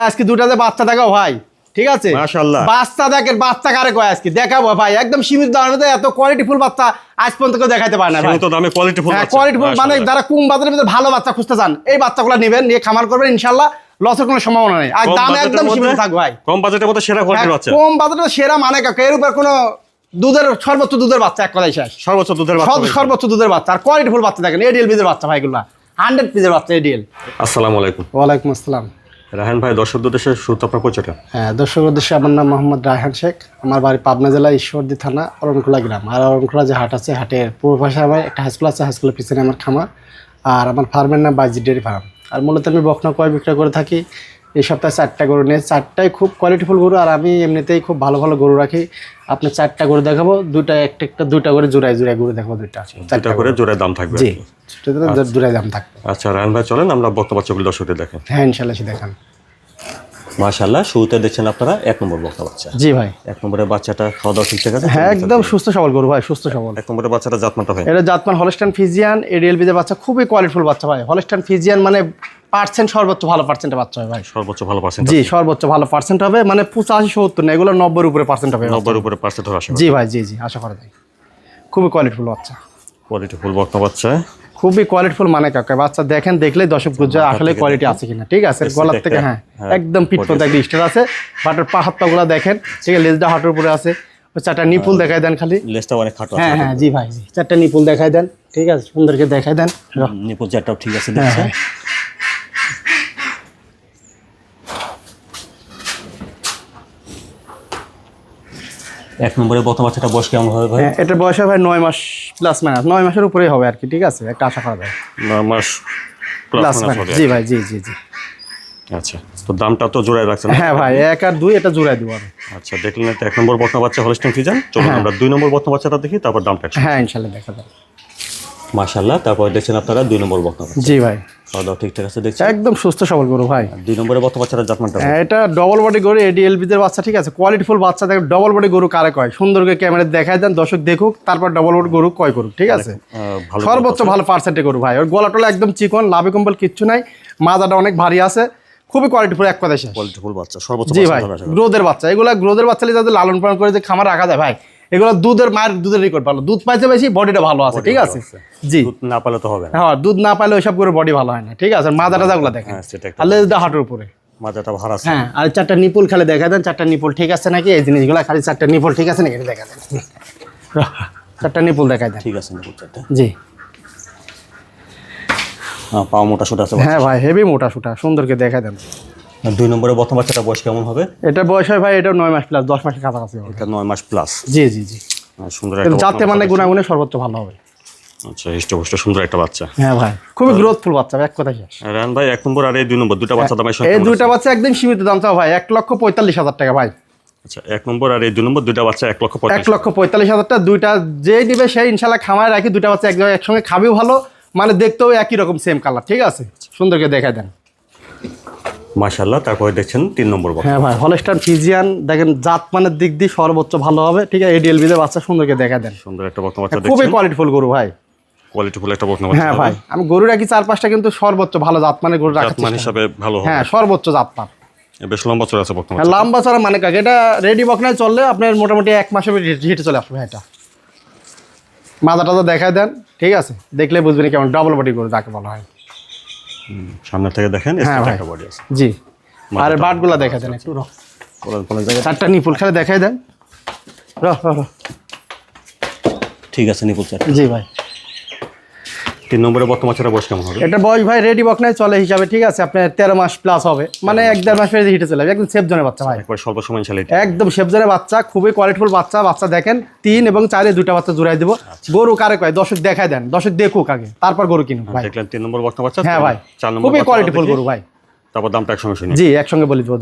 আজকে দুটা যে বাচ্চা দেখাও ভাই ঠিক আছে? মাশাআল্লাহ। বাচ্চা দেখেন বাচ্চা কারে কয় আজকে? দেখাবো ভাই একদম সীমিত দামে এত কোয়ালিটি ফুল বাচ্চা আজ পর্যন্ত কেউ দেখাতে পারে না সীমিত দামে কোয়ালিটি ফুল হ্যাঁ কোয়ালিটি ফুল মানে যারা কম বাজারের ভিতরে ভালো বাচ্চা খুঁজতে চান এই বাচ্চাগুলো নেবেন নিয়ে খামার করবেন ইনশাল্লাহ লসের কোনো সম্ভাবনা নেই। আর দাম একদম সীমিত থাকবে ভাই। কম বাজেটের মধ্যে সেরা হ্যাঁ, কোয়ালিটির বাচ্চা। কম বাজারে সেরা মানে কাকে? এর উপর কোনো দুধের সর্বোচ্চ দুধের বাচ্চা এক কথাই শেষ। সর্বোচ্চ দুধের বাচ্চা সর্বোচ্চ দুধের বাচ্চা। আর কোয়ালিটি ফুল বাচ্চা দেখেন এডিএল পিজের বাচ্চা ভাইগুলা হান্ড্রেড পিজের বাচ্চা এডিএল আসসালামু আলাইকুম। ওয়ালাইকুম আসসালাম। রাহান ভাই দর্শক দেশে শুরুতে আপনার পরিচয়টা। হ্যাঁ দর্শক উদ্দেশ্যে আমার নাম মোহাম্মদ রায়হান শেখ। আমার বাড়ি পাবনা জেলা ঈশ্বরদী থানা অরণখোলা গ্রাম। আর অরণখোলা যে হাট আছে, হাটের পূর্ব পাশে আমার একটা হাইস্কুল আছে হাইস্কুলের পিছনে আমার খামার। আর আমার ফার্মের নাম বাইজি ডেয়ারি ফার্ম। আর মূলত আমি বকনা কয় বিক্রয় করে থাকি। এই সপ্তাহে চারটা গরু নিয়ে চারটাই খুব কোয়ালিটিফুল গরু আর আমি এমনিতেই খুব ভালো ভালো গরু রাখি। আপনি চারটা গরু দেখাবো দুটা একটা একটা দুটা করে জোড়ায় জোড়ায় গরু দেখাবো দুইটা। দুটা করে জোড়ায় দাম থাকবে জি জোড়ায় দাম থাকবে। আচ্ছা রাহান ভাই চলেন আমরা বক্তা বাচ্চাগুলো দর্শকদের দেখেন হ্যাঁ ইনশাল্লাহ সে দেখান। মাশাল্লাহ শুরুতে দেখছেন আপনারা এক নম্বর বক্তা বাচ্চা। জি ভাই। এক নম্বরের বাচ্চাটা খাওয়া দাওয়া ঠিকঠাক আছে? হ্যাঁ একদম সুস্থ সবল গরু ভাই সুস্থ সবল। এক নম্বরের বাচ্চাটা জাতমানটা ভাই। এটা জাতমান হলস্টান ফিজিয়ান এডিএল বিজের বাচ্চা খুবই কোয়ালিটিফুল বাচ্চা ভাই। হলস্টান ফিজিয়ান মানে পার্সেন্ট সর্বোচ্চ ভালো পার্সেন্টের বাচ্চা হয় ভাই। সর্বোচ্চ ভালো পার্সেন্ট জি সর্বোচ্চ ভালো পার্সেন্ট হবে মানে পঁচাশি সত্তর না এগুলো নব্বই উপরে পার্সেন্ট হবে। নব্বই উপরে পার্সেন্ট হবে আশা জি ভাই জি জি আশা করা যায়। খুবই কোয়ালিটিফুল বাচ্চা। কোয়ালিটি ফুল বাচ্চা। খুবই কোয়ালিটিফুল মানে কাকা। বাচ্চা দেখেন দেখলেই দর্শক বুঝে আসলে কোয়ালিটি আছে কিনা ঠিক আছে? গলার থেকে হ্যাঁ একদম পিট পর্যন্ত একটা স্টার আছে। বাটার পা হাত পাগুলা দেখেন ঠিক আছে লেজটা হাঁটুর উপরে আছে। চারটা নিপুল দেখাই দেন খালি। লেজটা অনেক খাটো আছে হ্যাঁ হ্যাঁ জি ভাই জি চারটা নিপুল দেখাই দেন ঠিক আছে সুন্দরকে দেখাই দেন। নিপুল চারটাও ঠিক আছে হ্যাঁ দেখছে হ্যাঁ এক নম্বরের প্রথম বাচ্চাটা বয়স কেমন হবে ভাই? এটা এটার বয়স হবে ভাই নয় মাস প্লাস মাইনাস নয় মাসের উপরেই হবে আর কি ঠিক আছে? একটা আশা করা যায়। নয় মাস প্লাস মাইনাস জি ভাই জি জি জি। আচ্ছা তো দামটা তো জোড়ায় রাখছেন। হ্যাঁ ভাই এক আর দুই এটা জোড়ায় দিব আর। আচ্ছা দেখলেন তো এক নম্বর বর্তমান বাচ্চা হলস্টেন ফিজান চলুন আমরা দুই নম্বর বর্তমান বাচ্চাটা দেখি তারপর দামটা হ্যাঁ ইনশাল্লাহ দেখা যাবে। মাশাল্লাহ তারপর দেখছেন আপনারা দুই নম্বর বক্তা জি ভাই। খাওয়া দাওয়া ঠিকঠাক আছে একদম সুস্থ সবল গরু ভাই। দুই বক্তা জাতমানটা হ্যাঁ, এটা ডবল বডি গরু এডিএলবিদের বাচ্চা ঠিক আছে? কোয়ালিটিফুল বাচ্চা দেখে ডবল বডি গরু কারে কয়? সুন্দর করে ক্যামেরা দেখায় দেন দর্শক দেখুক তারপর ডবল বডি গরু কয় করুক ঠিক আছে? সর্বোচ্চ ভালো পার্সেন্টে গরু ভাই। ওর একদম চিকন লাভে কম্বল কিচ্ছু নাই মাজাটা অনেক ভারী আছে খুবই কোয়ালিটিফুল এক কথা শেষ। কোয়ালিটি ফুল বাচ্চা সর্বোচ্চ জি ভাই। গ্রোদের বাচ্চা। এগুলো গ্রোদের বাচ্চা যাদের লালন পালন করে যে খামার রাখা যায় ভাই এগুলো দুধের মায়ের দুধের রেকর্ড ভালো। দুধ পাইছে বেশি বডিটা ভালো আছে ঠিক আছে? জি। দুধ না পালে তো হবে না। হ্যাঁ দুধ না পাইলে ওইসব করে বডি ভালো হয় না ঠিক আছে? মাজা টাজাগুলো দেখেন। হ্যাঁ আর লেজটা হাঁটুর উপরে। মাজাটা আছে। হ্যাঁ আর চারটা নিপুল খালি দেখা দেন চারটা নিপুল ঠিক আছে নাকি? এই জিনিসগুলো খালি চারটা নিপুল ঠিক আছে নাকি? দেখা দেন। চারটা নিপুল দেন। ঠিক আছে নিপুল চারটা। জি। হ্যাঁ পাও মোটা সোটা আছে হ্যাঁ ভাই হেভি মোটা সুটা সুন্দরকে দেখা দেন। দুই নম্বরের বক্তা বাচ্চাটা বয়স কেমন হবে? এটা বয়স হয় ভাই এটা নয় মাস প্লাস দশ মাসের কাছাকাছি হবে। এটা নয় মাস প্লাস জি জি জি। সুন্দর একটা যাতে মানে গুণাগুণে সর্বোচ্চ ভালো হবে। আচ্ছা হৃষ্টপুষ্ট সুন্দর একটা বাচ্চা। হ্যাঁ ভাই খুবই গ্রোথফুল বাচ্চা এক কথা শেষ। রান ভাই এক নম্বর আর এই দুই নম্বর দুটা বাচ্চা এই দুইটা বাচ্চা একদম সীমিত দাম চাও ভাই এক লক্ষ পঁয়তাল্লিশ হাজার টাকা ভাই। আচ্ছা এক নম্বর আর এই দুই নম্বর দুইটা বাচ্চা এক লক্ষ এক লক্ষ পঁয়তাল্লিশ হাজার টাকা দুইটা যেই নিবে সেই ইনশাল্লাহ খামায় রাখি দুইটা বাচ্চা এক জায়গায় একসঙ্গে খাবেও ভালো মানে দেখতেও একই রকম সেম কালার ঠিক আছে? সুন্দরকে দেখা দেন। মাশাল্লাহ তারপরে দেখছেন তিন নম্বর হ্যাঁ ভাই হলস্টার ফিজিয়ান দেখেন জাত মানের দিক দিয়ে সর্বোচ্চ ভালো হবে ঠিক আছে? এডিএলবি দের বাচ্চা সুন্দরকে দেখা দেন। সুন্দর একটা বক্তা বাচ্চা খুবই কোয়ালিটিফুল গরু ভাই। কোয়ালিটি ফুল একটা বক্তা হ্যাঁ ভাই আমি গরু রাখি চার পাঁচটা কিন্তু সর্বোচ্চ ভালো জাত মানের গরু জাতমান চেষ্টা হিসাবে ভালো হবে। হ্যাঁ সর্বোচ্চ জাত মান বেশ লম্বা চড়া আছে বক্তা হ্যাঁ লম্বা ছাড়া মানে কাকে? এটা রেডি বকনায় চললে আপনার মোটামুটি এক মাসে হিটে চলে আসবে এটা। মাথা টাজা দেখায় দেন ঠিক আছে? দেখলে বুঝবেন কেমন ডাবল বডি গরু যাকে বলা হয়। সামনে থেকে দেখেন হ্যাঁ ভাই। একটা আছে জি আর বাটগুলা দেখা দেন একটু রহ। চারটা নিপুল খেলে দেখাই দেন রহ রহ। ঠিক আছে নিপুল চারটা জি ভাই তিন নম্বরে বক্তা বাচ্চাটা বয়স কেমন হবে? এটা বয়স ভাই রেডি বক নাই চলে হিসাবে ঠিক আছে? আপনার তেরো মাস প্লাস হবে। মানে এক দেড় মাস হিটে চলে যাবে। একদম সেফ জনের বাচ্চা ভাই। একবার স্বল্প সময় চালিয়ে একদম সেফ জনের বাচ্চা খুবই কোয়ালিটিফুল বাচ্চা। বাচ্চা দেখেন তিন এবং চারে দুটা বাচ্চা জুড়াই দিব। গরু কারে কয়? দর্শক দেখাই দেন। দর্শক দেখুক আগে। তারপর গরু কিনুক ভাই। দেখলেন তিন নম্বর বক্তা বাচ্চা হ্যাঁ ভাই। চার নম্বর খুবই কোয়ালিটিফুল গরু ভাই। তারপর দামটা একসঙ্গে শুনি। জি একসঙ্গে বলে দিব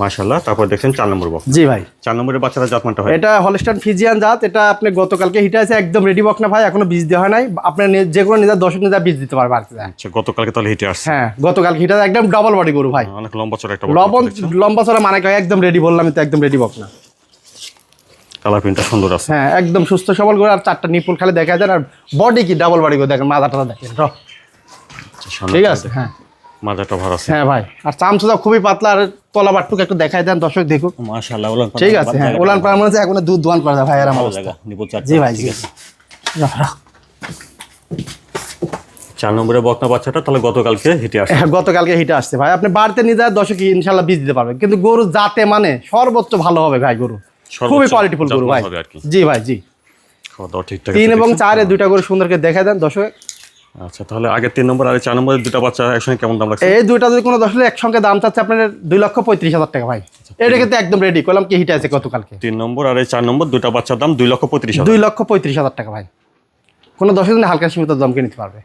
দুটো মাশাল্লাহ তারপর দেখছেন চার নম্বর বক্স জি ভাই। চার নম্বরের বাচ্চাটা জাতমানটা হয়। এটা হলস্টান ফিজিয়ান জাত এটা আপনি গতকালকে হিটে আছে একদম রেডি বক না ভাই এখনও বীজ দেওয়া হয় নাই। আপনার যে কোনো নিজের দর্শক নিজের বীজ দিতে পারবে আচ্ছা গতকালকে তাহলে হিটে আসছে। হ্যাঁ গতকাল হিটে একদম ডাবল বডি গরু ভাই। অনেক লম্বা চড়া একটা লবণ লম্বা চড়া মানে একদম রেডি বললাম তো একদম রেডি বক না। কালার প্রিন্টটা সুন্দর আছে। হ্যাঁ একদম সুস্থ সবল করে আর চারটা নিপুল খালি দেখা দেন আর বডি কি ডাবল বডি করে দেখেন মাথাটা দেখেন। আচ্ছা, ঠিক আছে হ্যাঁ। মাজাটা ভার হ্যাঁ ভাই আর চামচুদা খুবই পাতলা আর তলা বাটটুক একটু দেখাই দেন দর্শক দেখুক। মাশাআল্লাহ ওলান ঠিক আছে হ্যাঁ ওলান পাড়া মানে এখন দুধ দোয়ান করা যায় ভাই আর অবস্থা। জায়গা নিপুল চার জি ভাই ঠিক আছে। চার নম্বরের বকনা বাচ্চাটা তাহলে গতকালকে হেঁটে হ্যাঁ, গতকালকে হিটে আসছে ভাই। আপনি বাড়িতে নিয়ে যায় দর্শক ইনশাল্লাহ বীজ দিতে পারবেন। কিন্তু গরু জাতে মানে সর্বোচ্চ ভালো হবে ভাই গরু। খুবই কোয়ালিটিফুল গরু ভাই। জি ভাই জি। তিন এবং। চারে দুইটা গরু সুন্দরকে দেখা দেন দর্শক। আচ্ছা তাহলে আগে তিন নম্বর আর চার নম্বরের দুটো বাচ্চা একসঙ্গে কেমন দাম লাগছে এই দুইটা যদি কোনো দর্শক একসঙ্গে দাম চাচ্ছে আপনার দুই লক্ষ পঁয়ত্রিশ হাজার টাকা ভাই। এটা কিন্তু একদম রেডি করলাম কি হিট আছে গতকালকে। তিন নম্বর আর এই চার নম্বর দুটো বাচ্চার দাম দুই লক্ষ পঁয়ত্রিশ দুই লক্ষ পঁয়ত্রিশ হাজার টাকা ভাই। কোনো দশ দিনে হালকা সীমিত দামকে নিতে পারবে।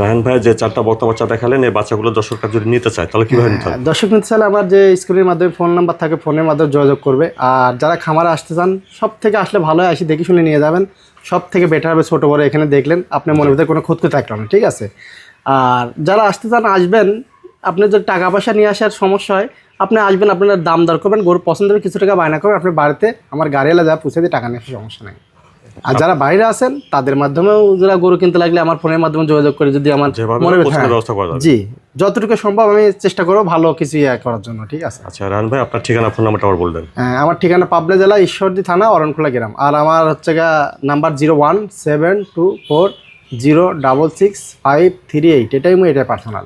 রাহান ভাই যে চারটা বক্তা বাচ্চা দেখালেন এই বাচ্চাগুলো দর্শকরা যদি নিতে চায় তাহলে কীভাবে নিতে হবে? দর্শক নিতে চাইলে আমার যে স্ক্রিনের মাধ্যমে ফোন নাম্বার থাকে ফোনের মাধ্যমে যোগাযোগ করবে। আর যারা খামারে আসতে চান সব থেকে আসলে ভালো হয় আসি দেখে শুনে নিয়ে যাবেন। সব থেকে বেটার হবে ছোটো বড় এখানে দেখলেন আপনার মনের ভিতরে কোনো ক্ষতি থাকল না ঠিক আছে? আর যারা আসতে চান আসবেন। আপনি যদি টাকা পয়সা নিয়ে আসার সমস্যা হয় আপনি আসবেন আপনার দাম দর করবেন। গরু পছন্দ হবে কিছু টাকা বায়না করবেন আপনার বাড়িতে আমার গাড়ি এলে যা পুষে দিয়ে টাকা নিয়ে আসার সমস্যা নেই। আর যারা বাইরে আছেন তাদের মাধ্যমেও যারা গরু কিনতে লাগলে আমার ফোনের মাধ্যমে যোগাযোগ করে যদি আমার মনে হ্যাঁ, ব্যবস্থা করা যাবে। জি যতটুকু সম্ভব আমি চেষ্টা করব ভালো কিছু ইয়ে করার জন্য ঠিক আছে? আচ্ছা রাহান ভাই আপনার ঠিকানা ফোন নাম্বারটা আবার বলবেন। হ্যাঁ, আমার ঠিকানা পাবনা জেলা ঈশ্বরদী থানা অরণখোলা গ্রাম। আর আমার হচ্ছে গা number zero one seven two four zero double six five three eight এটাই মু এটাই পার্সোনাল